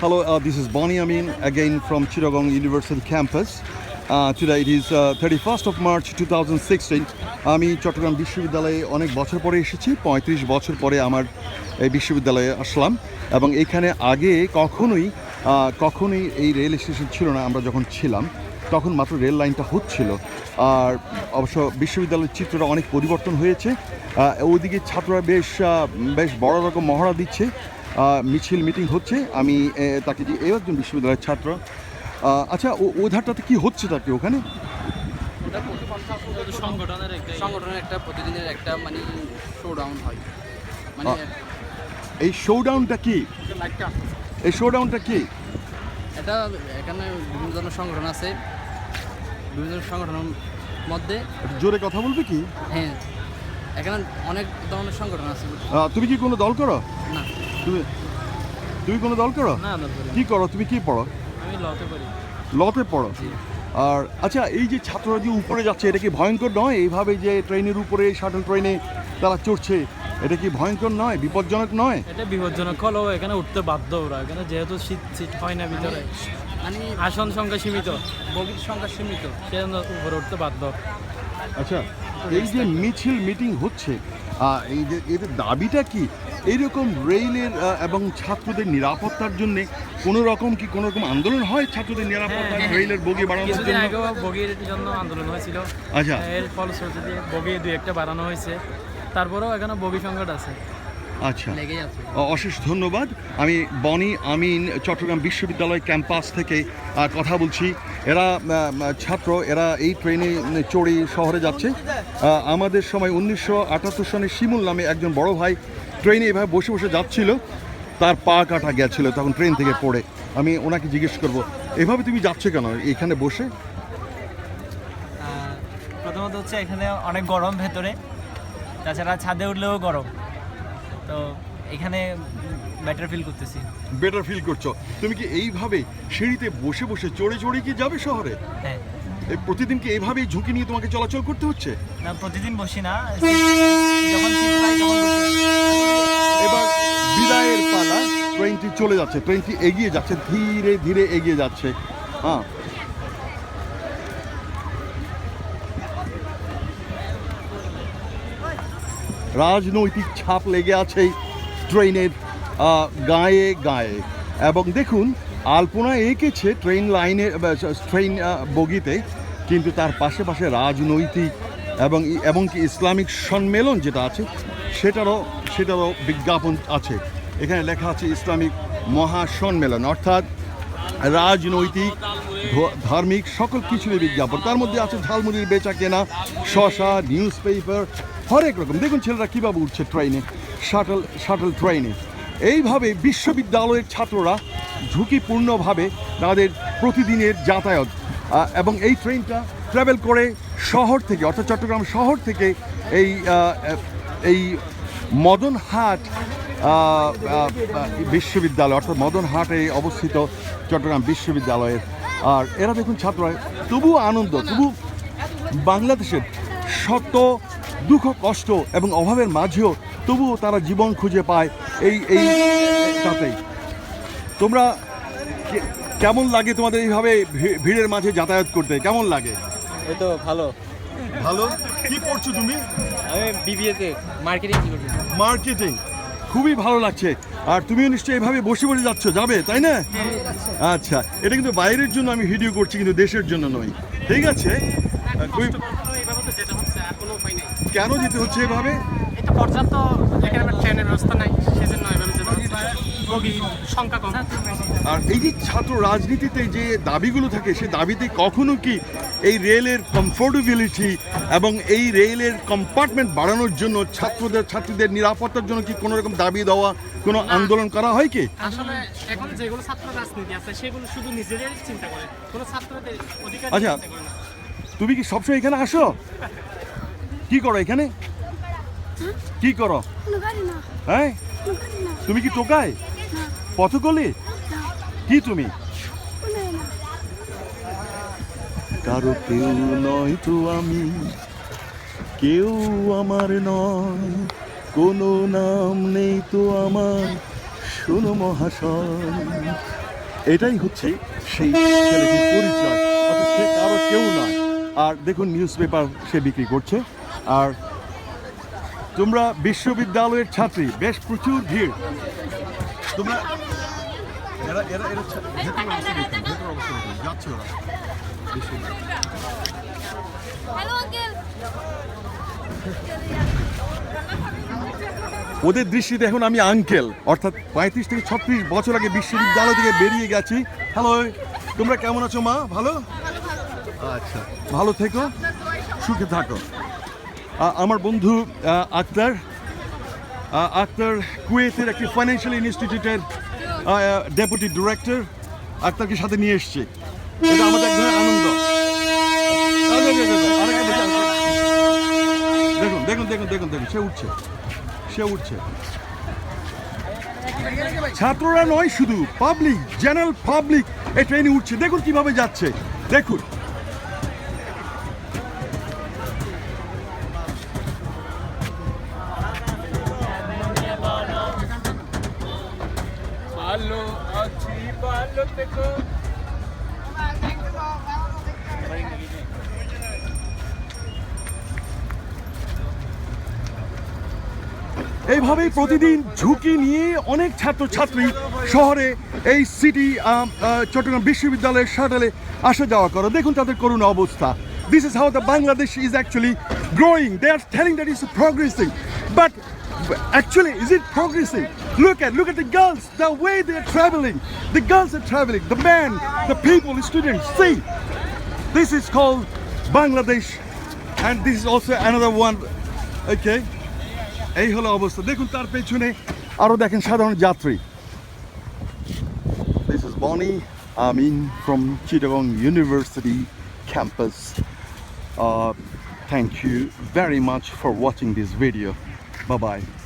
Hello, uh, this is Bonnie Amin again from Chittagong University campus. Uh, today it is uh, 31st of March 2016. আমি চট্টগ্রাম বিশ্ববিদ্যালয়ে অনেক বছর পরে এসেছি পঁয়ত্রিশ বছর পরে আমার এই বিশ্ববিদ্যালয়ে আসলাম এবং এখানে আগে কখনোই কখনোই এই রেল স্টেশন ছিল না আমরা যখন ছিলাম তখন মাত্র রেল লাইনটা হচ্ছিল আর অবশ্য বিশ্ববিদ্যালয়ের চিত্রটা অনেক পরিবর্তন হয়েছে ওইদিকে ছাত্ররা বেশ বেশ বড় রকম মহড়া দিচ্ছে মিছিল মিটিং হচ্ছে। আমি তাকে যে এ একজন বিশ্ববিদ্যালয়ের ছাত্র। আচ্ছা ও ওই ধারটাতে কি হচ্ছে তাকে ওখানে? সংগঠনের একটা সংগঠনের একটা প্রতিদিনের একটা মানে শোডাউন হয়। মানে। এই শোডাউনটা কি? এই শোডাউনটা কি? এটা এখানে বিভিন্ন ধরনের সংগঠন আছে। বিভিন্ন সংগঠনের মধ্যে জোরে কথা বলবে কি? হ্যাঁ। এখানে অনেক ধরনের সংগঠন আছে। তুমি কি কোনো দল করো? না। তুমি তুমি কোনো দল করো? না কি করো? তুমি কি পড়ো? আমি লতে লতে পড়ো? আর আচ্ছা এই যে ছাত্ররা যে উপরে যাচ্ছে এটা কি ভয়ঙ্কর নয়? এইভাবে যে ট্রেনের উপরে শাটল ট্রেনে তারা চড়ছে এটা কি ভয়ঙ্কর নয়? বিপজ্জনক নয়? এটা বিপজ্জনক হলেও এখানে উঠতে বাধ্য ওরা। এখানে যেহেতু শীত শীত হয় না ভিতরে। মানে আসন সংখ্যা সীমিত। বগির সংখ্যা সীমিত। সেজন্য উপরে উঠতে বাধ্য। আচ্ছা এই যে মিছিল মিটিং হচ্ছে এই যে এদের দাবিটা কি? এইরকম রেলের এবং ছাত্রদের নিরাপত্তার জন্য কোনো রকম কি কোনো রকম আন্দোলন হয় ছাত্রদের নিরাপত্তা হ্যাঁ, হ্যাঁ। রেলের বগি বাড়ানোর জন্য? আগেও বগির জন্য আন্দোলন হয়েছিল। আচ্ছা। এর ফলশ্রুতিতে বগি দুই একটা বাড়ানো হয়েছে। তারপরেও এখানে বগি সংকট আছে। আচ্ছা। অশেষ ধন্যবাদ। আমি বনি আমিন চট্টগ্রাম বিশ্ববিদ্যালয় ক্যাম্পাস থেকে কথা বলছি। এরা ছাত্র এরা এই ট্রেনে চড়ে শহরে যাচ্ছে। আমাদের সময় উনিশশো আটাত্তর সনে শিমুল নামে একজন বড় ভাই ট্রেনে এভাবে বসে বসে যাচ্ছিল তার পা কাটা গেছিল তখন ট্রেন থেকে পড়ে। আমি ওনাকে জিজ্ঞেস করব এভাবে তুমি যাচ্ছ কেন? এখানে বসে? প্রথমত হচ্ছে এখানে অনেক গরম ভেতরে তাছাড়া ছাদে উঠলেও গরম। তো এখানে বেটার ফিল করতেছি। বেটার ফিল করছ। তুমি কি এইভাবে সিঁড়িতে বসে বসে চড়ে চড়ে কি যাবে শহরে? হ্যাঁ। প্রতিদিন কি এইভাবেই ঝুঁকি নিয়ে তোমাকে চলাচল করতে হচ্ছে? না প্রতিদিন বসি না। যখন শীত পাই তখন এবার বিদায়ের পালা ট্রেনটি চলে যাচ্ছে ট্রেনটি এগিয়ে যাচ্ছে ধীরে ধীরে এগিয়ে যাচ্ছে। হ্যাঁ। রাজনৈতিক ছাপ লেগে আছে ট্রেনের গায়ে গায়ে। এবং দেখুন আলপনা এঁকেছে ট্রেন লাইনে ট্রেন বগিতে, কিন্তু তার পাশে পাশে রাজনৈতিক এবং এমনকি ইসলামিক সম্মেলন যেটা আছে, সেটারও সেটারও বিজ্ঞাপন আছে। এখানে লেখা আছে ইসলামিক মহাসম্মেলন, অর্থাৎ রাজনৈতিক ধার্মিক সকল কিছুরই বিজ্ঞাপন। তার মধ্যে আছে ঝালমুড়ির বেচা কেনা, শশা নিউজ পেপার হরেক রকম। দেখুন ছেলেরা কীভাবে উঠছে ট্রেনে শাটল শাটল ট্রেনে এইভাবে বিশ্ববিদ্যালয়ের ছাত্ররা ঝুঁকিপূর্ণভাবে তাদের প্রতিদিনের যাতায়াত। এবং এই ট্রেনটা ট্রাভেল করে শহর থেকে, অর্থাৎ চট্টগ্রাম শহর থেকে এই এই মদনহাট বিশ্ববিদ্যালয়, অর্থাৎ মদনহাটে অবস্থিত চট্টগ্রাম বিশ্ববিদ্যালয়ের। আর এরা দেখুন ছাত্ররা তবু আনন্দ, তবু বাংলাদেশের শত দুঃখ, কষ্ট এবং অভাবের মাঝেও তবুও তারা জীবন খুঁজে পায় এই এই তাতেই। তোমরা কে- কেমন লাগে তোমাদের এইভাবে ভিড়ের মাঝে যাতায়াত করতে? কেমন লাগে? এই তো ভালো। ভালো? কি পড়ছো তুমি? আমি বিবিএতে মার্কেটিং করি মার্কেটিং খুবই ভালো লাগছে। আর তুমিও নিশ্চয়ই এভাবে বসে বসে যাচ্ছ যাবে তাই না? আচ্ছা এটা কিন্তু বাইরের জন্য আমি ভিডিও করছি কিন্তু দেশের জন্য নয়। ঠিক আছে? কোনো যেতে হচ্ছে এভাবে? এটা পর্যাপ্ত ট্রেনের ব্যবস্থা নাই সেজন্য সংখ্যা কম। আর এই যে ছাত্র রাজনীতিতে যে দাবিগুলো থাকে সে দাবিতে কখনো কি এই রেলের কমফোর্টেবিলিটি এবং এই রেলের কম্পার্টমেন্ট বাড়ানোর জন্য ছাত্রদের ছাত্রীদের নিরাপত্তার জন্য কি কোনো রকম দাবি দেওয়া কোনো আন্দোলন করা হয় কি? আসলে এখন যেগুলো ছাত্র রাজনীতি আছে সেগুলো শুধু নিজেদের চিন্তা করে কোনো ছাত্রদের অধিকার আচ্ছা। চিন্তা করে না। তুমি কি সবসময় এখানে আসো? কি করো এখানে? কি করো? হ্যাঁ? তুমি কি টোকায়? পথকলি? কি তুমি? কারও কেউ নয় তো আমি, কেউ আমার নয়, কোনো নাম নেই তো আমার, শোনো মহাশয়। এটাই হচ্ছে সেই পরিচয় সে কারও কেউ নয়। আর দেখুন নিউজ পেপার সে বিক্রি করছে, আর তোমরা বিশ্ববিদ্যালয়ের ছাত্রী বেশ প্রচুর ভিড়। তোমরা এরা এরা এরা যাচ্ছে ওরা। ওদের দৃষ্টিতে এখন আমি আঙ্কেল অর্থাৎ পঁয়ত্রিশ থেকে ছত্রিশ বছর আগে বিশ্ববিদ্যালয় থেকে বেরিয়ে গেছি। হ্যালো তোমরা কেমন আছো মা? ভালো। আচ্ছা ভালো থেকো সুখে থাকো। আমার বন্ধু আক্তার আক্তার কুয়েতের একটি ফাইন্যান্সিয়াল ইনস্টিটিউটের ডেপুটি ডিরেক্টর আক্তারকে সাথে নিয়ে এসছে। আমাদের আনন্দ। দেখুন দেখুন দেখুন দেখুন দেখুন। সে উঠছে। সে উঠছে। ছাত্ররা নয় শুধু পাবলিক জেনারেল পাবলিক এই ট্রেনে উঠছে। দেখুন কীভাবে যাচ্ছে। দেখুন। এইভাবেই প্রতিদিন ঝুঁকি নিয়ে অনেক ছাত্রছাত্রী শহরে এই সিটি চট্টগ্রাম বিশ্ববিদ্যালয়ের শাটালে আসা যাওয়া করে। দেখুন তাদের করুণ অবস্থা। This is how the Bangladesh is actually growing they are telling that is progressing but actually is it progressing look at look at the girls the way they are traveling the girls are traveling the men the people the students see this is called bangladesh and this is also another one okay এই হলো অবস্থা দেখুন তার পেছনে আরো দেখেন সাধারণ যাত্রী This is Bonnie Amin from Chittagong University campus. Uh, thank you very much for watching this Bye-bye.